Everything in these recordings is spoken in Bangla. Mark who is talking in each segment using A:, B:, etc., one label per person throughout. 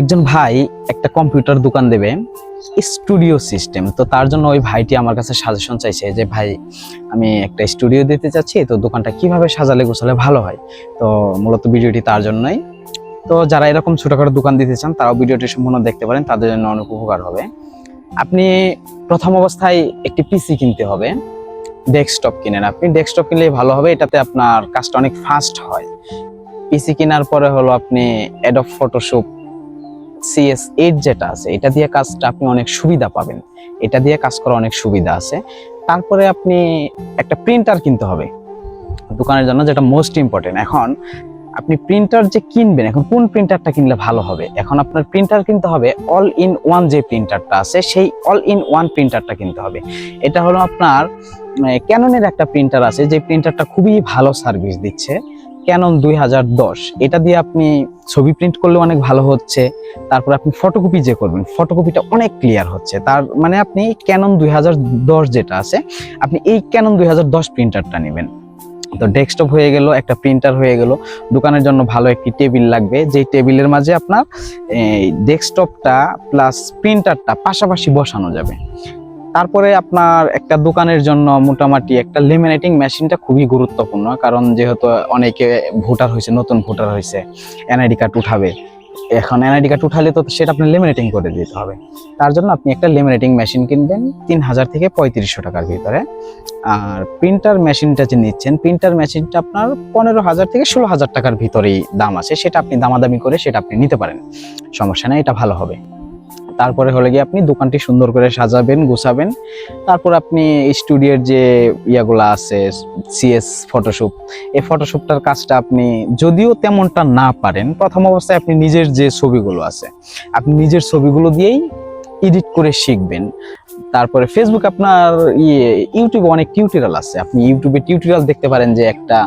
A: একজন ভাই একটা কম্পিউটার দোকান দেবে, স্টুডিও সিস্টেম। তো তার জন্য ওই ভাইটি আমার কাছে সাজেশন চাইছে যে, ভাই, আমি একটা স্টুডিও দিতে চাচ্ছি, তো দোকানটা কীভাবে সাজালে গোছালে ভালো হয়? তো মূলত ভিডিওটি তার জন্যই। তো যারা এরকম ছোটখাটো দোকান দিতে চান, তারাও ভিডিওটি সম্পূর্ণ দেখতে পারেন, তাদের জন্য অনেক উপকার হবে। আপনি প্রথম অবস্থায় একটি পিসি কিনতে হবে ডেস্কটপ কিনেন। আপনি ডেস্কটপ কিনলে ভালো হবে, এটাতে আপনার কাজটা অনেক ফাস্ট হয়। পিসি কেনার পরে হলো আপনি অ্যাডব ফটোশপ সিএস এইট যেটা আছে, এটা দিয়ে কাজটা আপনি অনেক সুবিধা পাবেন। এটা দিয়ে কাজ করা অনেক সুবিধা আছে। তারপরে আপনি একটা প্রিন্টার কিনতে হবে। দোকানের জন্য যেটা মোস্ট ইম্পর্টেন্ট এখন আপনি প্রিন্টার যে কিনবেন, এখন কোন প্রিন্টারটা কিনলে ভালো হবে? এখন আপনার প্রিন্টার কিনতে হবে অল ইন ওয়ান যে প্রিন্টারটা আছে, সেই অল ইন ওয়ান প্রিন্টারটা কিনতে হবে। এটা হলো আপনার ক্যাননের একটা প্রিন্টার আছে, যে প্রিন্টারটা খুবই ভালো সার্ভিস দিচ্ছে। ক্যানন দুই হাজার দশ। এটা দিয়ে আপনি ছবি প্রিন্ট করলে অনেক ভালো হচ্ছে। তারপর আপনি ফটোকপি যে করবেন ফটোকপিটা অনেক ক্লিয়ার হচ্ছে। তার মানে আপনি ক্যানন দুই হাজার দশ যেটা আছে, আপনি এই ক্যানন দুই হাজার দশ প্রিন্টারটা নেবেন। তো ডেস্কটপ হয়ে গেল, একটা প্রিন্টার হয়ে গেল। দোকানের জন্য ভালো একটি টেবিল লাগবে। যেই টেবিলের মাঝে আপনার, এই ডেস্কটপটা প্লাস প্রিন্টারটা পাশাপাশি বসানো যাবে। তারপরে আপনার একটা দোকানের জন্য মোটামুটি একটা লেমিনেটিং মেশিনটা খুবই গুরুত্বপূর্ণ, কারণ যেহেতু অনেকে ভোটার হয়েছে, নতুন ভোটার হয়েছে এনআইডি কার্ড উঠাবে। এখন এনআইডি কার্ড উঠালে তো সেটা আপনি লেমিনেটিং করে দিতে হবে। তার জন্য আপনি একটা লেমিনেটিং মেশিন কিনবেন তিন হাজার থেকে পঁয়ত্রিশশো টাকার ভিতরে। আর প্রিন্টার মেশিনটা যে নিচ্ছেন প্রিন্টার মেশিনটা আপনার পনেরো হাজার থেকে ষোলো হাজার টাকার ভিতরেই দাম আছে। সেটা আপনি দামাদামি করে সেটা আপনি নিতে পারেন। সমস্যা নেই, এটা ভালো হবে। তারপরে হলে গিয়ে আপনি দোকানটি সুন্দর করে সাজাবেন, গুছাবেন। তারপর আপনি স্টুডিওর যে ইয়াগুলো আছে সিএস ফটোশ্যুট এই ফটোশ্যুটটার কাজটা আপনি যদিও তেমনটা না পারেন, প্রথম অবস্থায় আপনি নিজের যে ছবিগুলো আছে, আপনি নিজের ছবিগুলো দিয়েই এডিট করে শিখবেন। তারপরে ফেসবুক আপনার ইয়ে ইউটিউবে অনেক টিউটোরিয়াল আছে। আপনি ইউটিউবে টিউটোরিয়াল দেখতে পারেন যে একটা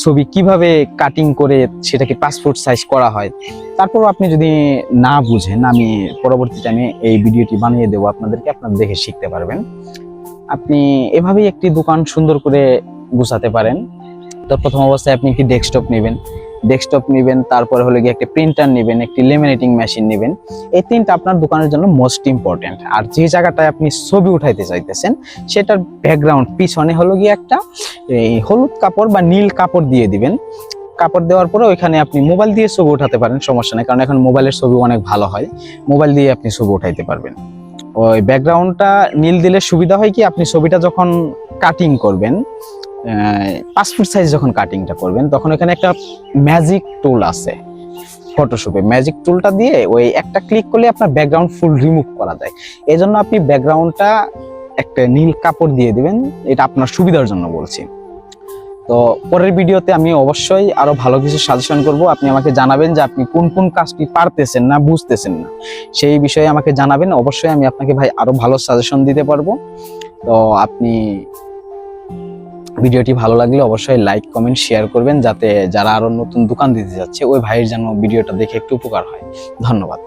A: ছবি কীভাবে কাটিং করে সেটাকে পাসপোর্ট সাইজ করা হয়। তারপর আপনি যদি না বুঝেন, আমি পরবর্তীতে আমি এই ভিডিওটি বানিয়ে দেবো, আপনাদেরকে আপনারা দেখে শিখতে পারবেন। আপনি এভাবেই একটি দোকান সুন্দর করে গুছাতে পারেন। তো প্রথম অবস্থায় আপনি একটি ডেস্কটপ নেবেন। ডেস্কটপ নেবেন, তারপরে হলে গিয়ে একটা প্রিন্টার নেবেন, একটি লেমিনেটিং মেশিন নেবেন। এই তিনটা আপনার দোকানের জন্য মোস্ট ইম্পর্টেন্ট আর যে জায়গাটায় আপনি ছবি উঠাইতে চাইতেছেন, সেটার ব্যাকগ্রাউন্ড পিছনে হলো গিয়ে একটা এই হলুদ কাপড় বা নীল কাপড় দিয়ে দিবেন। কাপড় দেওয়ার পরে ওইখানে আপনি মোবাইল দিয়ে ছবি উঠাতে পারেন, সমস্যা নেই, কারণ এখন মোবাইলের ছবি অনেক ভালো হয়। মোবাইল দিয়ে আপনি ছবি উঠাইতে পারবেন। ওই ব্যাকগ্রাউন্ডটা নীল দিলে সুবিধা হয় কি, আপনি ছবিটা যখন কাটিং করবেন পাসপোর্ট সাইজ যখন কাটিংটা করবেন, তখন এখানে একটা ম্যাজিক টুল আছে। ফটোশপে ম্যাজিক টুলটা দিয়ে ওই একটা ক্লিক করলে আপনার ব্যাকগ্রাউন্ড ফুল রিমুভ করা যায়। জন্য আপনি ব্যাকগ্রাউন্ডটা একটা নীল কাপড় দিয়ে দিবেন, এটা আপনার সুবিধার জন্য বলছি। তো পরের ভিডিওতে আমি অবশ্যই আরও ভালো কিছু সাজেশন করব। আপনি আমাকে জানাবেন যে আপনি কোন কোন কাজটি পারতেছেন না, বুঝতেছেন না। সেই বিষয়ে আমাকে জানাবেন। অবশ্যই আমি আপনাকে ভাই আরও ভালো সাজেশন দিতে পারব। তো আপনি ভিডিওটি ভালো লাগলে অবশ্যই লাইক, কমেন্ট, শেয়ার করবেন যাতে যারা আরও নতুন দোকান দিতে যাচ্ছে, ওই ভাইয়ের যেন ভিডিওটা দেখে একটু উপকার হয়। ধন্যবাদ।